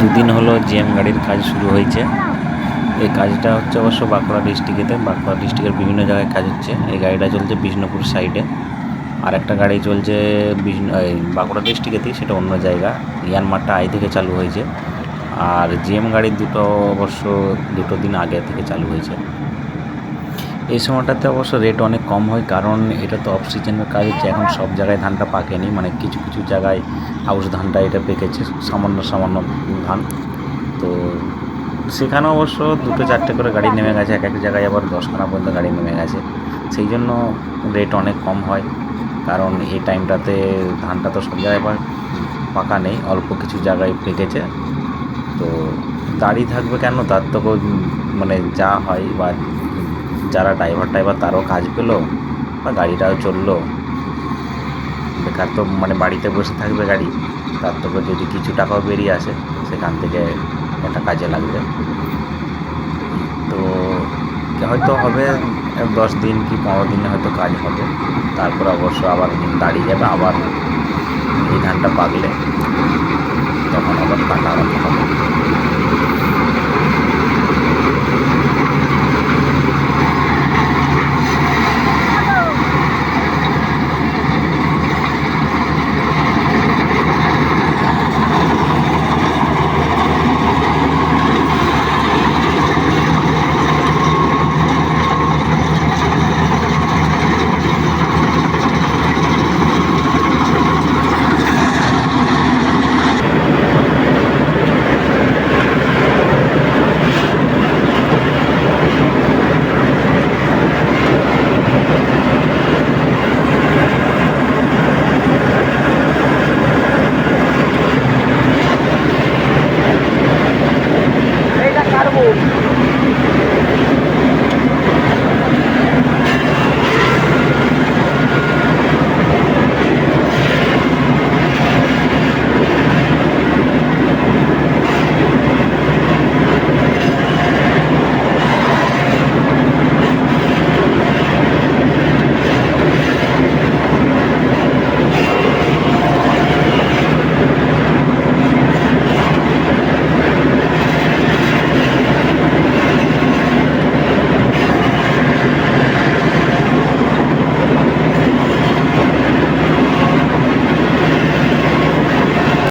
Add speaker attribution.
Speaker 1: দুদিন হলো জিএম গাড়ির কাজ শুরু হয়েছে। এই কাজটা হচ্ছে অবশ্য বাঁকুড়া ডিস্ট্রিক্টেতে। বাঁকুড়া ডিস্ট্রিক্টের বিভিন্ন জায়গায় কাজ হচ্ছে। এই গাড়িটা চলছে বিষ্ণুপুর সাইডে। আর একটা গাড়ি চলছে বিষ্ণু এই বাঁকুড়া ডিস্ট্রিক্টেতেই, সেটা অন্য জায়গা। ইয়ানমারটা আই থেকে চালু হয়েছে। আর জিএম গাড়ির দুটো অবশ্য দুটো দিন আগে থেকে চালু হয়েছে। এই সময়টাতে অবশ্য রেট অনেক কম হয়, কারণ এটা তো অফ সিজনের কাজ হচ্ছে, এখন সব জায়গায় ধানটা পাকেনি মানে কিছু কিছু জায়গায় আউশ ধানটা এটা পেকেছে, সামান্য সামান্য ধান। তো সেখানে অবশ্য দুটো, চারটে করে গাড়ি নেমে গেছে, এক এক জায়গায় আবার দশখানা পর্যন্ত গাড়ি নেমে গেছে। সেই জন্য রেট অনেক কম হয়, কারণ এই টাইমটাতে ধানটা তো সব জায়গায় পাকা নেই, অল্প কিছু জায়গায় পেকেছে। তো দাঁড়িয়ে থাকবে কেন? তার তো মানে যা হয় বা যারা ড্রাইভার টাইভার তারও কাজ পেল বা গাড়িটাও চলল। বেকার তো মানে বাড়িতে বসে থাকবে গাড়ি, তার থেকে যদি কিছু টাকাও বেরিয়ে আসে, সেখান থেকে একটা কাজে লাগবে। তো হয়তো হবে, দশ দিন কি পনেরো দিনে হয়তো কাজ হবে, তারপর অবশ্য আবার দাঁড়িয়ে যাবে, আবার এই ধানটা পাকলে তখন আবার কাটা